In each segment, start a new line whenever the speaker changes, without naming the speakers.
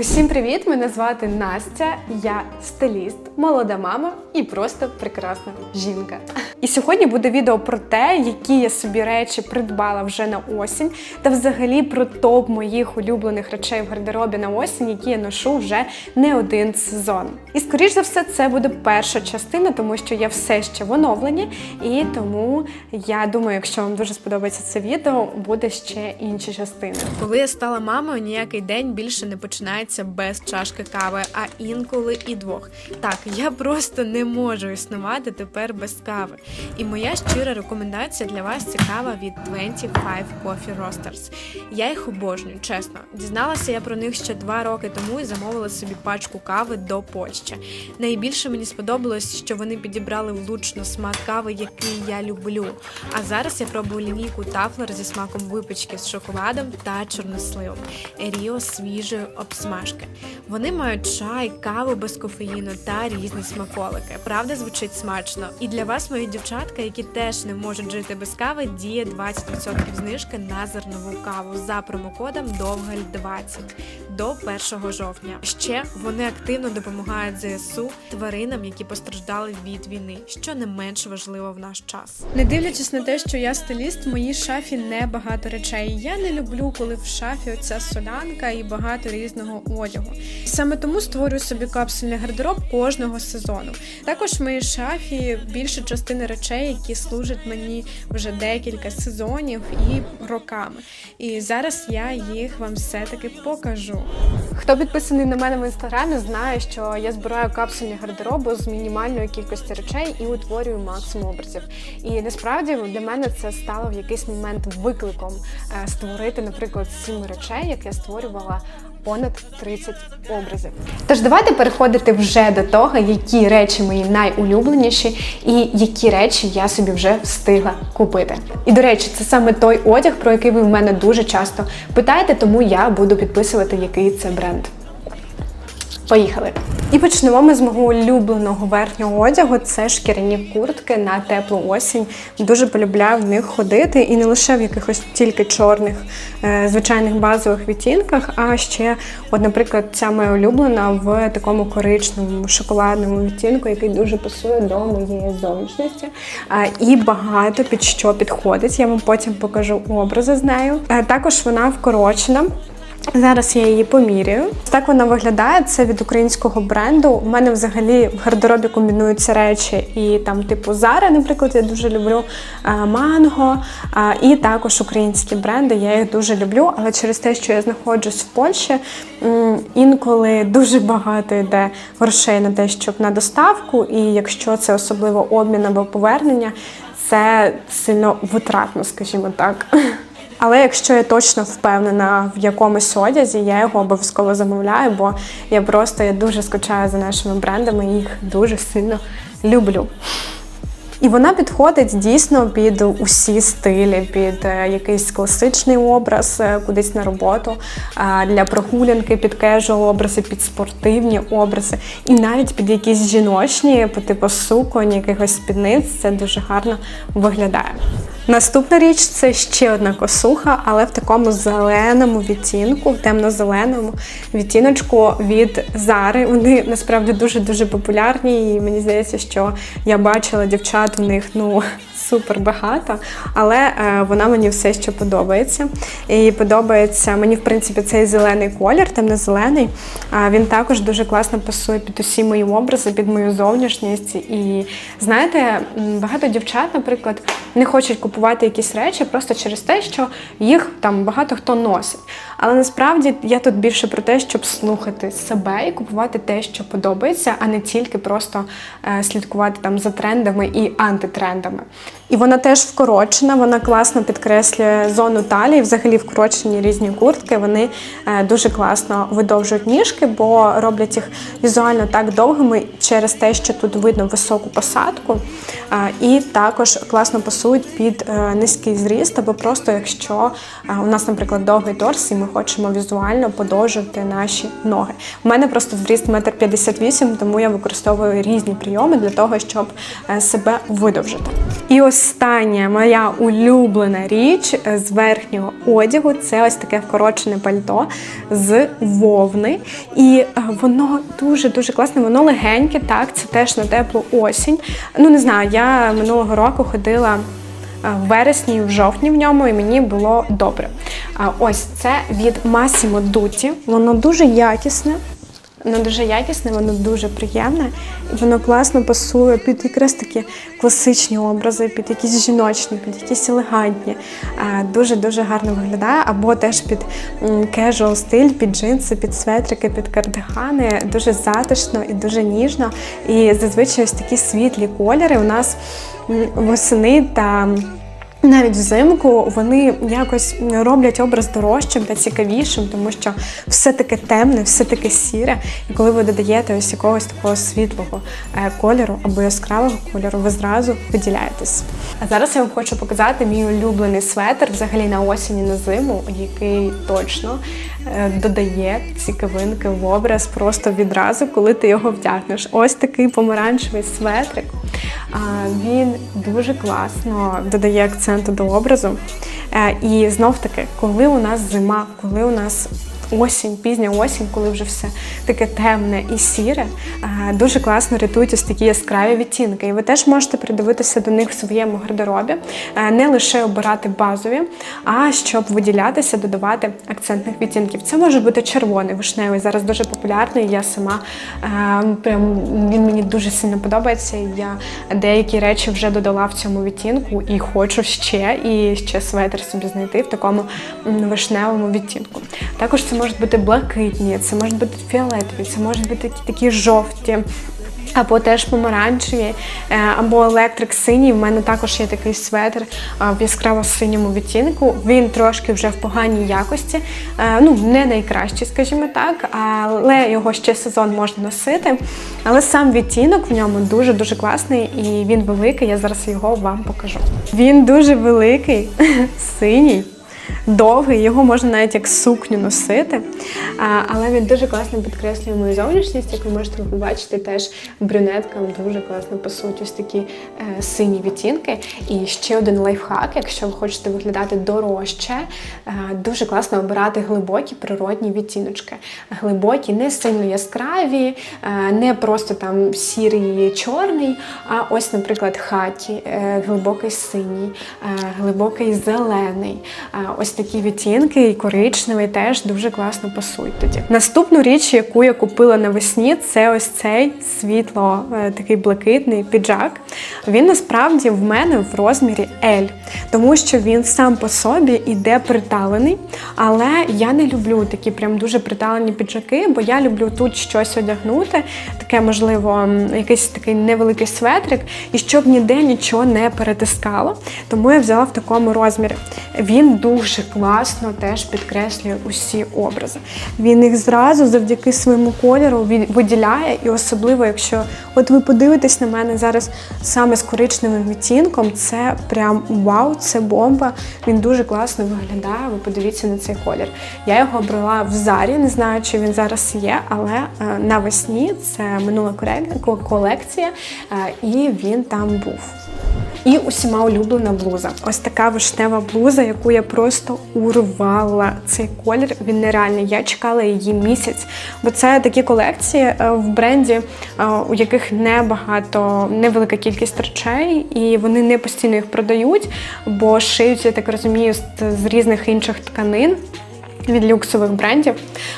Усім привіт! Мене звати Настя. Я стиліст, молода мама і просто прекрасна жінка. І сьогодні буде відео про те, які я собі речі придбала вже на осінь, та взагалі про топ моїх улюблених речей в гардеробі на осінь, які я ношу вже не один сезон. І скоріш за все, це буде перша частина, тому що я все ще в оновленні, і тому я думаю, якщо вам дуже сподобається це відео, буде ще інші частини. Коли я стала мамою, ніякий день більше не починається без чашки кави, а інколи і двох. Так, я просто не можу існувати тепер без кави. І моя щира рекомендація для вас це кава від 25 Coffee Roasters. Я їх обожнюю, чесно. Дізналася я про них ще два роки тому і замовила собі пачку кави до Польщі. Найбільше мені сподобалось, що вони підібрали влучно смак кави, який я люблю. А зараз я пробую лінійку тафлер зі смаком випічки з шоколадом та чорносливом. Еріо свіжої обсмажки. Вони мають чай, каву без кофеїну та різні смаколики. Правда, звучить смачно. І для вас, мої дівчатка, які теж не можуть жити без кави, діє 20% знижки на зернову каву за промокодом довгаль20 до 1 жовтня. Ще вони активно допомагають ЗСУ тваринам, які постраждали від війни, що не менш важливо в наш час. Не дивлячись на те, що я стиліст, в моїй шафі не багато речей. Я не люблю, коли в шафі оця солянка і багато різного одягу. Саме тому створюю собі капсульний гардероб кожного сезону. Також в моїй шафі більше частини речей, які служать мені вже декілька сезонів і роками. І зараз я їх вам все-таки покажу. Хто підписаний на мене в інстаграмі, знає, що я збираю капсульні гардероби з мінімальної кількості речей і утворюю максимум образів. І насправді для мене це стало в якийсь момент викликом е, створити, наприклад, сім речей, як я створювала понад 30 образів. Тож давайте переходити вже до того, які речі мої найулюбленіші і які речі я собі вже встигла купити. І до речі, це саме той одяг, про який ви в мене дуже часто питаєте, тому я буду підписувати, який це бренд. Поїхали! І почнемо ми з мого улюбленого верхнього одягу. Це шкіряні куртки на теплу осінь. Дуже полюбляю в них ходити і не лише в якихось тільки чорних е, звичайних базових відтінках, а ще, от, наприклад, ця моя улюблена в такому коричневому шоколадному відтінку, який дуже пасує до моєї зовнішності. Е, і багато під що підходить. Я вам потім покажу образи з нею. Е, також вона вкорочена. Зараз я її поміряю. Так вона виглядає. Це від українського бренду. У мене взагалі в гардеробі комбінуються речі, і там, типу, Зара, наприклад, я дуже люблю манго, і також українські бренди. Я їх дуже люблю, але через те, що я знаходжусь в Польщі, інколи дуже багато йде грошей на те, щоб на доставку, і якщо це особливо обмін або повернення, це сильно витратно, скажімо так. Але якщо я точно впевнена в якомусь одязі, я його обов'язково замовляю, бо я просто я дуже скучаю за нашими брендами, їх дуже сильно люблю. І вона підходить дійсно під усі стилі, під е, якийсь класичний образ, е, кудись на роботу, для прогулянки під кежуал образи, під спортивні образи, і навіть під якісь жіночні, по типу суконь, якихось спідниць, це дуже гарно виглядає. Наступна річ це ще одна косуха, але в такому зеленому відтінку, в темно-зеленому відтіночку від Зари. Вони насправді дуже-дуже популярні, і мені здається, що я бачила дівчат у них ну супер багато, але е, вона мені все ще подобається. І подобається мені, в принципі, цей зелений колір, темно-зелений. Він також дуже класно пасує під усі мої образи, під мою зовнішність. І знаєте, багато дівчат, наприклад, не хочуть купувати якісь речі просто через те, що їх там багато хто носить. Але насправді я тут більше про те, щоб слухати себе і купувати те, що подобається, а не тільки просто е, слідкувати там за трендами і антитрендами. І вона теж вкорочена, вона класно підкреслює зону талії. Взагалі вкорочені різні куртки. Вони е, дуже класно видовжують ніжки, бо роблять їх візуально так довгими через те, що тут видно високу посадку. Е, і також класно пасують під е, низький зріст, або просто якщо у нас, наприклад, довгий торс, і ми хочемо візуально подовжити наші ноги. У мене просто зріст 1,58 м, тому я використовую різні прийоми для того, щоб себе видовжити. І І остання моя улюблена річ з верхнього одягу це ось таке вкорочене пальто з вовни. І е, воно дуже-дуже класне, воно легеньке, так, це теж на теплу осінь. Ну, не знаю, я минулого року ходила е, в вересні, в жовтні в ньому, і мені було добре. Ось це від Massimo Dutti. Воно дуже якісне. Воно дуже якісне, воно дуже приємне, воно класно пасує під якраз такі класичні образи, під якісь жіночні, під якісь елегантні. Дуже дуже гарно виглядає. Або теж під кежуал стиль, під джинси, під светрики, під кардигани. Дуже затишно і дуже ніжно. І зазвичай ось такі світлі кольори у нас восени та. Навіть взимку вони якось роблять образ дорожчим та цікавішим, тому що все таке темне, все таке сіре. І коли ви додаєте ось якогось такого світлого е, кольору або яскравого кольору, ви зразу виділяєтесь. А зараз я вам хочу показати мій улюблений светр взагалі на осінь і на зиму, який точно е, додає цікавинки в образ просто відразу, коли ти його вдягнеш. Ось такий помаранчевий светрик. Він дуже класно додає акценту до образу. Е, І знов таки, коли у нас зима, коли у нас осінь, пізня осінь, коли вже все таке темне і сіре, дуже класно рятують ось такі яскраві відтінки. І ви теж можете придивитися до них в своєму гардеробі, Е, не лише обирати базові, а щоб виділятися, додавати акцентних відтінків. Це може бути червоний, вишневий. Зараз дуже популярний. Я сама е, прям він мені дуже сильно подобається. Я деякі речі вже додала в цьому відтінку і хочу ще і ще светр собі знайти в такому вишневому відтінку. Також це можуть бути блакитні, це можуть бути фіолетові, це можуть бути такі, такі жовті. Або теж помаранчеві, е, або електрик синій. У мене також є такий светр е, в яскраво-синьому відтінку. Він трошки вже в поганій якості, е, ну не найкращий, скажімо так, але його ще сезон можна носити. Але сам відтінок в ньому дуже дуже класний і він великий. Я зараз його вам покажу. Він дуже великий, синій довгий, його можна навіть як сукню носити. Але він дуже класно підкреслює мою зовнішність, як ви можете побачити, теж брюнеткам дуже класно пасують ось такі е, сині відтінки. І ще один лайфхак, якщо ви хочете виглядати дорожче, е, дуже класно обирати глибокі природні відтіночки. Глибокі, не сильно яскраві, е, не просто там сірий, чорний, а ось, наприклад, хаті, е, глибокий синій, е, глибокий зелений. Е, Ось такі відтінки і коричневий теж дуже класно пасують тоді. Наступну річ, яку я купила навесні, це ось цей світло, е, такий блакитний піджак. Він насправді в мене в розмірі L, тому що він сам по собі іде приталений, але я не люблю такі прям дуже приталені піджаки, бо я люблю тут щось одягнути, таке, можливо, якийсь такий невеликий светрик, і щоб ніде нічого не перетискало. Тому я взяла в такому розмірі. Він дуже класно теж підкреслює усі образи. Він їх зразу завдяки своєму кольору виділяє, і особливо, якщо от ви подивитесь на мене зараз саме з коричневим відтінком, це прям вау, це бомба. Він дуже класно виглядає. Ви подивіться на цей колір. Я його обрала в зарі, не знаю, чи він зараз є, але е, навесні це минула колекція, е, і він там був. І усіма улюблена блуза. Ось така вишнева блуза, яку я просто урвала. Цей колір він нереальний. Я чекала її місяць, бо це такі колекції е, в бренді, е, у яких небагато, невелика кількість речей, і вони не постійно їх продають, бо шиються, я так розумію, з, з різних інших тканин від люксових брендів.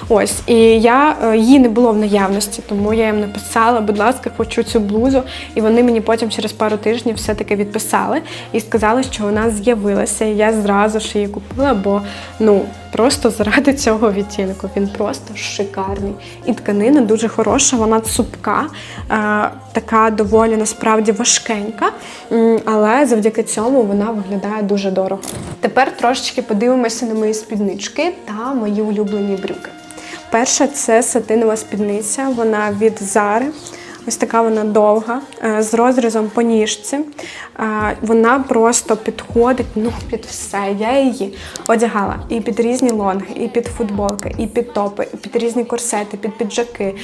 Ось, і я е, її не було в наявності, тому я їм написала, будь ласка, хочу цю блузу. І вони мені потім через пару тижнів все-таки відписали і сказали, що вона з'явилася. І я зразу ж її купила, бо ну просто заради цього відтінку. Він просто шикарний. І тканина дуже хороша, вона цупка, е, така доволі насправді важкенька, але завдяки цьому вона виглядає дуже дорого. Тепер трошечки подивимося на мої спіднички та мої улюблені брюки. Перша це сатинова спідниця, вона від Зари. Ось така вона довга, е, з розрізом по ніжці. Е, Вона просто підходить ну, під все. Я її одягала і під різні лонги, і під футболки, і під топи, і під різні корсети, під піджаки,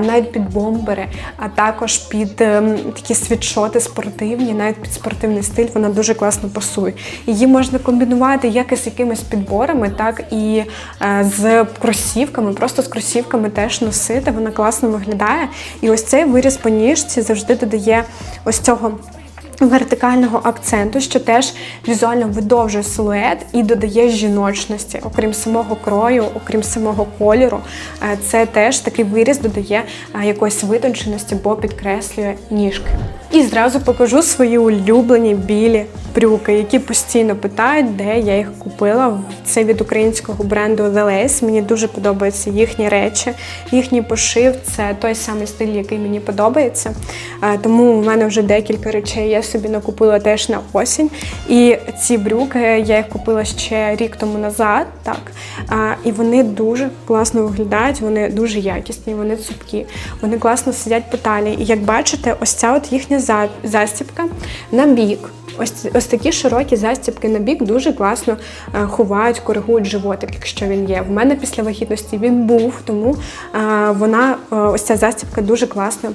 навіть під бомбери, а також під ем, такі світшоти спортивні, навіть під спортивний стиль. Вона дуже класно пасує. Її можна комбінувати як із якимись підборами, так і е, з кросівками. Просто з кросівками теж носити. Вона класно виглядає. І ось цей виріз по ніжці завжди додає ось цього. Вертикального акценту, що теж візуально видовжує силует і додає жіночності, окрім самого крою, окрім самого кольору, е, це теж такий виріз додає е, якоїсь витонченості, бо підкреслює ніжки. І зразу покажу свої улюблені білі брюки, які постійно питають, де я їх купила. Це від українського бренду The Lace. Мені дуже подобаються їхні речі, їхній пошив це той самий стиль, який мені подобається. Е, Тому в мене вже декілька речей я собі накупила теж на осінь. І ці брюки я їх купила ще рік тому назад. Так. А, І вони дуже класно виглядають, вони дуже якісні, вони цупкі, вони класно сидять по талії. І як бачите, ось ця от їхня за- застібка на бік. Ось, ось такі широкі застібки на бік дуже класно ховають, коригують животик, якщо він є. В мене після вагітності він був, тому вона ось ця застібка дуже класно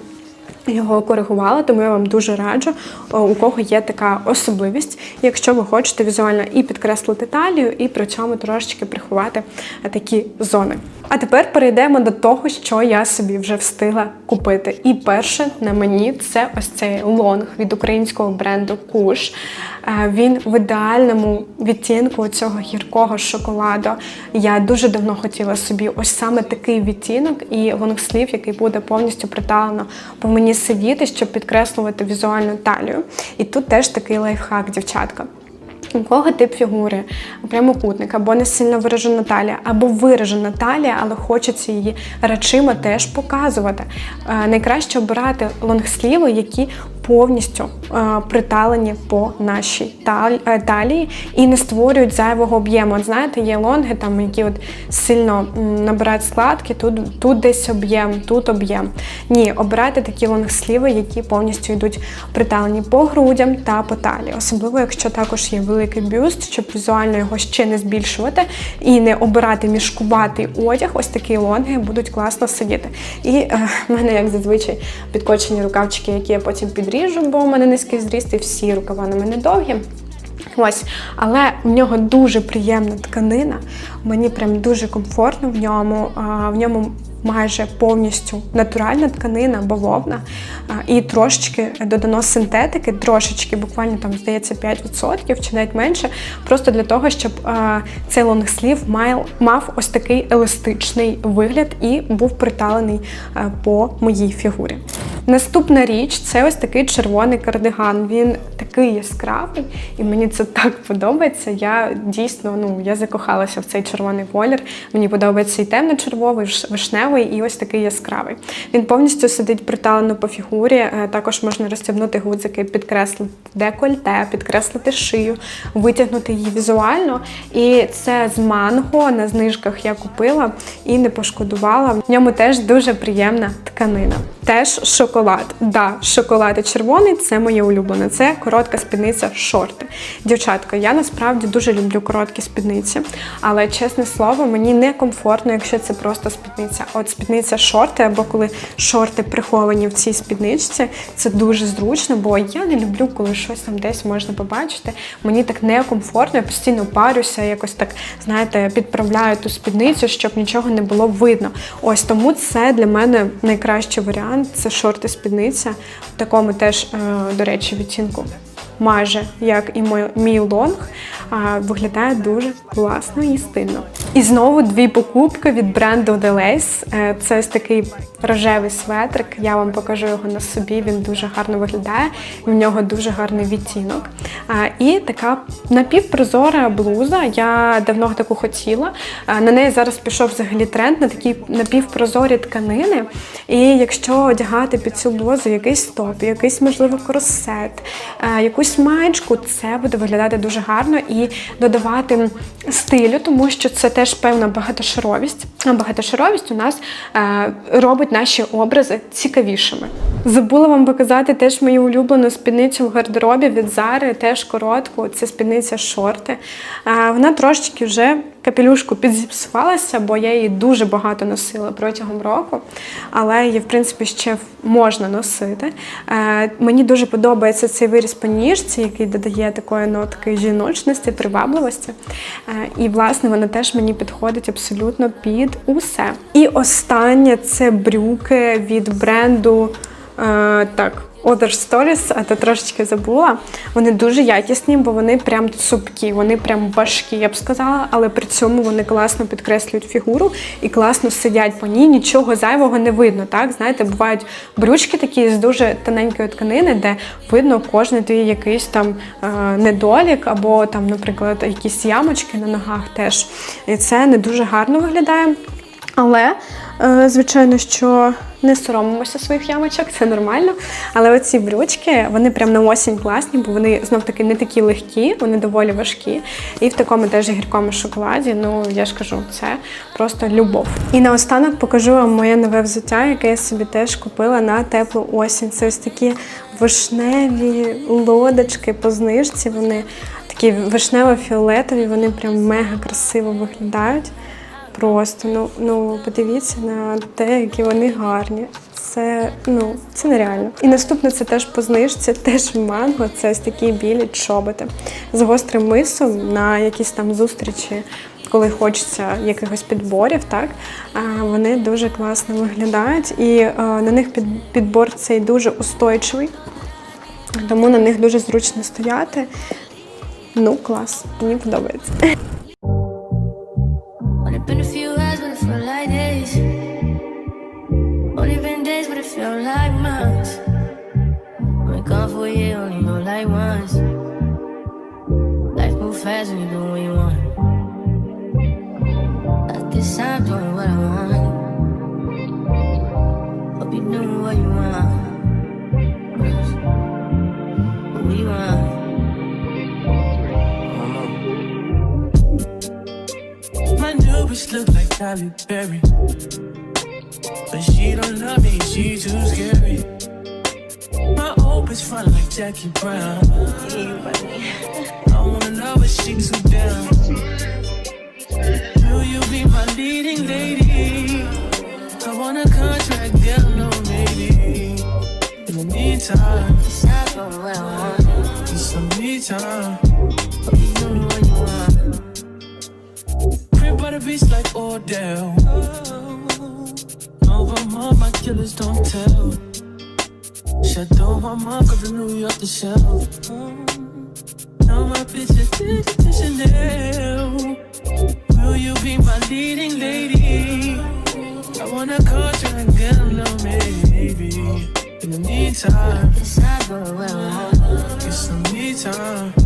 його коригувала, тому я вам дуже раджу, у кого є така особливість, якщо ви хочете візуально і підкреслити талію, і при цьому трошечки приховати е, такі зони. А тепер перейдемо до того, що я собі вже встигла купити. І перше на мені це ось цей лонг від українського бренду Куш. Е, Він в ідеальному відтінку цього гіркого шоколаду. Я дуже давно хотіла собі ось саме такий відтінок і лонгслів, який буде повністю приталено по мені сидіти, щоб підкреслювати візуальну талію. І тут теж такий лайфхак, дівчатка. У кого тип фігури, прямокутник, або не сильно виражена талія, або виражена талія, але хочеться її речима теж показувати. Е, Найкраще обирати лонгсліви, які повністю е, приталені по нашій е, талії і не створюють зайвого об'єму. От знаєте, є лонги, там, які от сильно набирають складки, тут, тут десь об'єм, тут об'єм. Ні, обирайте такі лонгсліви, які повністю йдуть приталені по грудям та по талії. Особливо, якщо також є великий бюст, щоб візуально його ще не збільшувати і не обирати мішкуватий одяг, ось такі лонги будуть класно сидіти. І е, в мене, як зазвичай, підкочені рукавчики, які я потім підріжу, бо у мене низький зріст, і всі рукава на мене довгі. Ось, але в нього дуже приємна тканина. Мені прям дуже комфортно в ньому. В ньому майже повністю натуральна тканина, бавовна, і трошечки додано синтетики, трошечки, буквально там здається 5% чи навіть менше, просто для того, щоб цей лонгслів мав, ось такий еластичний вигляд і був приталений по моїй фігурі. Наступна річ це ось такий червоний кардиган. Він такий яскравий, і мені це так подобається. Я дійсно ну я закохалася в цей червоний колір. Мені подобається і темно-червовий, виш- вишневий, і ось такий яскравий. Він повністю сидить приталено по фігурі. Е, Також можна розтягнути гудзики, підкреслити декольте, підкреслити шию, витягнути її візуально. І це з манго на знижках я купила і не пошкодувала. В ньому теж дуже приємна тканина. Теж шоколад. Да, шоколад і червоний це моє улюблене. Це коротка спідниця шорти. Дівчатка, я насправді дуже люблю короткі спідниці, але чесне слово, мені не комфортно, якщо це просто спідниця. От спідниця шорти, або коли шорти приховані в цій спідничці, це дуже зручно, бо я не люблю, коли щось там десь можна побачити. Мені так некомфортно, я постійно парюся, якось так, знаєте, підправляю ту спідницю, щоб нічого не було видно. Ось тому це для мене найкращий варіант. Це шорти спідниця в такому теж, е, до речі, відтінку. Майже як і мій лонг, виглядає дуже класно і стильно. І знову дві покупки від бренду The Lace. Е, Це ось такий рожевий светрик. Я вам покажу його на собі. Він дуже гарно виглядає. В нього дуже гарний відтінок. І така напівпрозора блуза. Я давно таку хотіла. На неї зараз пішов взагалі тренд на такі напівпрозорі тканини. І якщо одягати під цю блузу якийсь топ, якийсь, можливо, корсет, е, якусь це буде виглядати дуже гарно і додавати стилю, тому що це теж певна багатошаровість. А багатошаровість у нас е, робить наші образи цікавішими. Забула вам показати теж мою улюблену спідницю в гардеробі від Зари, теж коротку. Це спідниця шорти. Е, вона трошечки вже капелюшку підзіпсувалася, бо я її дуже багато носила протягом року, але її, в принципі, ще можна носити. Е, мені дуже подобається цей виріз по ніжці, який додає такої нотки жіночності, привабливості. Е, і, власне, вона теж мені підходить абсолютно під усе. І останнє це брюки від бренду. Е, так, Other Stories, а то трошечки забула. Вони дуже якісні, бо вони прям цупкі, вони прям важкі, я б сказала, але при цьому вони класно підкреслюють фігуру і класно сидять по ній, нічого зайвого не видно. Так, знаєте, бувають брючки такі з дуже тоненької тканини, де видно кожен твій якийсь там е, недолік, або там, наприклад, якісь ямочки на ногах теж. І це не дуже гарно виглядає. Але, звичайно, що не соромимося своїх ямочок, це нормально. Але оці брючки, вони прям на осінь класні, бо вони знов таки не такі легкі, вони доволі важкі. І в такому теж гіркому шоколаді. Ну, я ж кажу, це просто любов. І наостанок покажу вам моє нове взуття, яке я собі теж купила на теплу осінь. Це ось такі вишневі лодочки по знижці. Вони такі вишнево-фіолетові, вони прям мега красиво виглядають. Просто ну, ну подивіться на те, які вони гарні. Це ну це нереально. І наступне це теж по знижці, теж манго. Це ось такі білі чоботи з гострим мисом на якісь там зустрічі, коли хочеться якихось підборів. Так вони дуже класно виглядають, і на них підбор цей дуже устойчивий, тому на них дуже зручно стояти. Ну, клас, мені подобається.
Been a few hours, but it felt like days. Only been days, but it felt like months. Been gone for a year, only know like once. Life move fast when you do what you want.
New look like Halle Berry. But she don't love me, she too scary. My old bitch front like Jackie Brown. I wanna love her, she too down. Will you be my leading lady? I want a contract, girl, no maybe. In the meantime,
It's not going what I want.
need But a beast like Odell. Over my, my killers don't tell. Shut down my mom, cause I knew off the shelf. Now my bitches did to Chanel. Will you be my leading lady? I wanna call you and get a little maybe. In the meantime,
it's not going well. It's the meantime.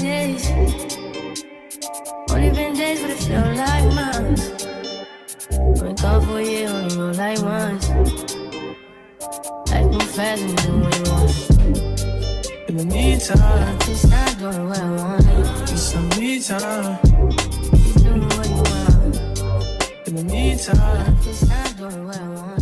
Days. Only been days, but it felt like months. Been gone for year, only know like once. Life move fast when you do what you want.
In the meantime,
It's not doing what I want.
get some me time.
You doing what you want.
In the meantime,
It's not doing what I want.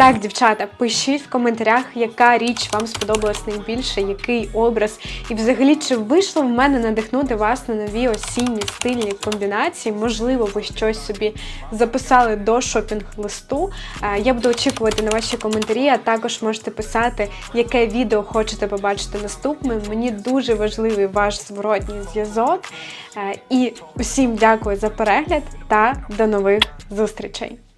Так, дівчата, пишіть в коментарях, яка річ вам сподобалась найбільше, який образ. І взагалі, чи вийшло в мене надихнути вас на нові осінні стильні комбінації? Можливо, ви щось собі записали до шопінг-листу. Е, Я буду очікувати на ваші коментарі, а також можете писати, яке відео хочете побачити наступним. Мені дуже важливий ваш зворотній зв'язок. Е, І усім дякую за перегляд та до нових зустрічей!